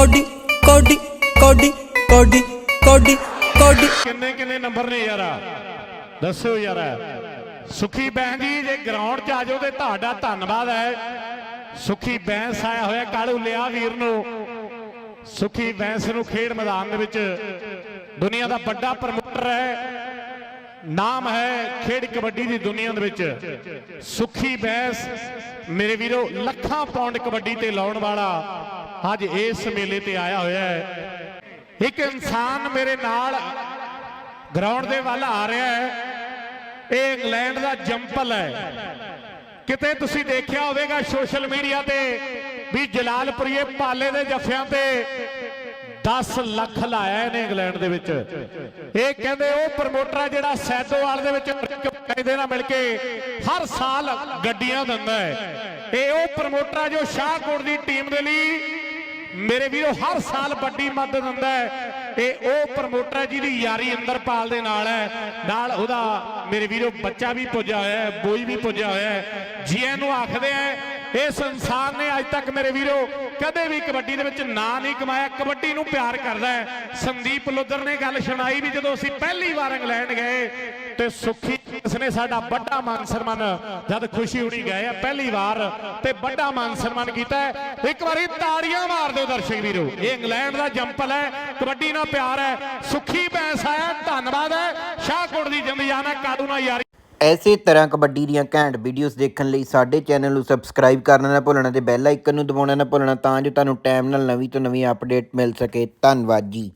Cody ਕੋਡੀ ਕੋਡੀ ਕੋਡੀ ਕੋਡੀ ਕੋਡੀ। ਕਿੰਨੇ ਕਿੰਨੇ ਨੰਬਰ ਨੇ ਯਾਰ? ਦੱਸਿਓ ਯਾਰ। ਸੁਖੀ ਬੈਂ ਜੀ, ਜੇ ਗਰਾਊਂਡ 'ਚ ਆ ਜਾਓ ਤੇ ਤੁਹਾਡਾ ਧੰਨਵਾਦ ਹੈ। ਸੁਖੀ ਬੈਂਸ ਆਇਆ ਹੋਇਆ ਕਾਲੂ ਲਿਆ ਵੀਰ ਨੂੰ। ਸੁਖੀ ਬੈਂਸ ਨੂੰ ਖੇਡ ਮੈਦਾਨ ਦੇ ਵਿੱਚ। ਦੁਨੀਆ ਦਾ ਵੱਡਾ ਪ੍ਰਮੋਟਰ ਹੈ। ਨਾਮ ਹੈ ਖੇਡ ਕਬੱਡੀ ਦੀ ਦੁਨੀਆ ਦੇ ਵਿੱਚ। ਸੁਖੀ ਬੈਂਸ ਮੇਰੇ ਵੀਰੋ, ਲੱਖਾਂ ਪਾਉਂਡ ਕਬੱਡੀ ਤੇ ਲਾਉਣ ਵਾਲਾ। ਅੱਜ ਇਸ ਮੇਲੇ ਤੇ ਆਇਆ ਹੋਇਆ ਹੈ। ਇੱਕ ਇਨਸਾਨ ਮੇਰੇ ਨਾਲ ਗਰਾਊਂਡ ਦੇ ਵੱਲ ਆ ਰਿਹਾ ਹੈ। ਇਹ ਇੰਗਲੈਂਡ ਦਾ ਜੰਪਲ ਹੈ। ਕਿਤੇ ਤੁਸੀਂ ਦੇਖਿਆ ਹੋਵੇਗਾ ਸੋਸ਼ਲ ਮੀਡੀਆ ਤੇ ਵੀ ਜਲਾਲਪੁਰੀਏ ਪਾਲੇ ਦੇ ਜੱਫਿਆਂ ਤੇ 10 ਲੱਖ ਲਾਇਆ ਇਹਨੇ ਇੰਗਲੈਂਡ ਦੇ ਵਿੱਚ। ਇਹ ਕਹਿੰਦੇ ਉਹ ਪ੍ਰਮੋਟਰ ਹੈ ਜਿਹੜਾ ਸੈਦੋਵਾਲ ਦੇ ਵਿੱਚ ਕਾਇਦੇ ਨਾਲ ਮਿਲ ਕੇ ਹਰ ਸਾਲ ਗੱਡੀਆਂ ਦਿੰਦਾ ਹੈ। ਇਹ ਉਹ ਪ੍ਰਮੋਟਰ ਜੋ ਸ਼ਾਹਕੋਟ ਦੀ ਟੀਮ ਦੇ ਲਈ ਮੇਰੇ ਵੀਰੋ, ਹਰ ਸਾਲ ਵੱਡੀ ਮਦਦ ਦਿੰਦਾ ਹੈ ਇਹ ਉਹ ਪ੍ਰਮੋਟਰ ਹੈ ਜਿਹਦੀ ਯਾਰੀ ਇੰਦਰਪਾਲ ਦੇ ਨਾਲ ਹੈ। ਨਾਲ ਉਹਦਾ ਮੇਰੇ ਵੀਰੋ, ਬੱਚਾ ਵੀ ਪੁੱਜਿਆ ਹੋਇਆ ਹੈ, ਬੋਈ ਵੀ ਪੁੱਜਿਆ ਹੋਇਆ ਹੈ। ਜੀ ਇਹਨੂੰ ਆਖਦੇ ਆ ਇਸ ਇਨਸਾਨ ਨੇ ਅੱਜ ਤੱਕ ਮੇਰੇ ਵੀਰੋ ਕਦੇ ਵੀ ਕਬੱਡੀ ਦੇ ਵਿੱਚ ਨਾਂ ਨਹੀਂ ਕਮਾਇਆ, ਕਬੱਡੀ ਨੂੰ ਪਿਆਰ ਕਰਦਾ ਹੈ। ਸੰਦੀਪ ਲੁੱਦਰ ਨੇ ਗੱਲ ਸੁਣਾਈ ਵੀ ਜਦੋਂ ਅਸੀਂ ਪਹਿਲੀ ਵਾਰ ਇੰਗਲੈਂਡ ਗਏ ਤੇ ਸੁਖੀ ਇਸਨੇ ਸਾਡਾ ਵੱਡਾ ਮਾਨ ਸਨਮਾਨ, ਜਦ ਖੁਸ਼ੀ ਹੁਣੀ ਗਏ ਆ ਪਹਿਲੀ ਵਾਰ ਤੇ ਵੱਡਾ ਮਾਨ ਸਨਮਾਨ ਕੀਤਾ ਇੱਕ ਵਾਰੀ ਤਾੜੀਆਂ ਮਾਰ ਦਿਓ ਦਰਸ਼ਕ ਵੀਰੋ। ਇਹ ਇੰਗਲੈਂਡ ਦਾ ਜੰਪਲ ਹੈ, ਕਬੱਡੀ ਨਾਲ ਪਿਆਰ ਹੈ। ਸੁਖੀ ਬੈਂਸ ਆਇਆ, ਧੰਨਵਾਦ ਹੈ। ਸ਼ਾਹਕੋਟ ਦੀ ਜਿੰਦ ਜਾਨਾ ਕਾਦੂ ਨਾਲ ਯਾਰੀ ਐਸੇ ਤਰ੍ਹਾਂ ਕਬੱਡੀ ਦੀਆਂ ਘੈਂਟ ਵੀਡੀਓਜ਼ ਦੇਖਣ ਲਈ ਸਾਡੇ ਚੈਨਲ ਨੂੰ ਸਬਸਕ੍ਰਾਈਬ ਕਰਨਾ ਨਾ ਭੁੱਲਣਾ ਤੇ ਬੈਲ ਆਈਕਨ ਨੂੰ ਦਬਾਉਣਾ ਨਾ ਭੁੱਲਣਾ ਤਾਂ ਜੋ ਤੁਹਾਨੂੰ ਟਾਈਮ ਨਾਲ ਨਵੀਂ ਤੋਂ ਨਵੀਂ ਅਪਡੇਟ ਮਿਲ ਸਕੇ। ਧੰਨਵਾਦ ਜੀ।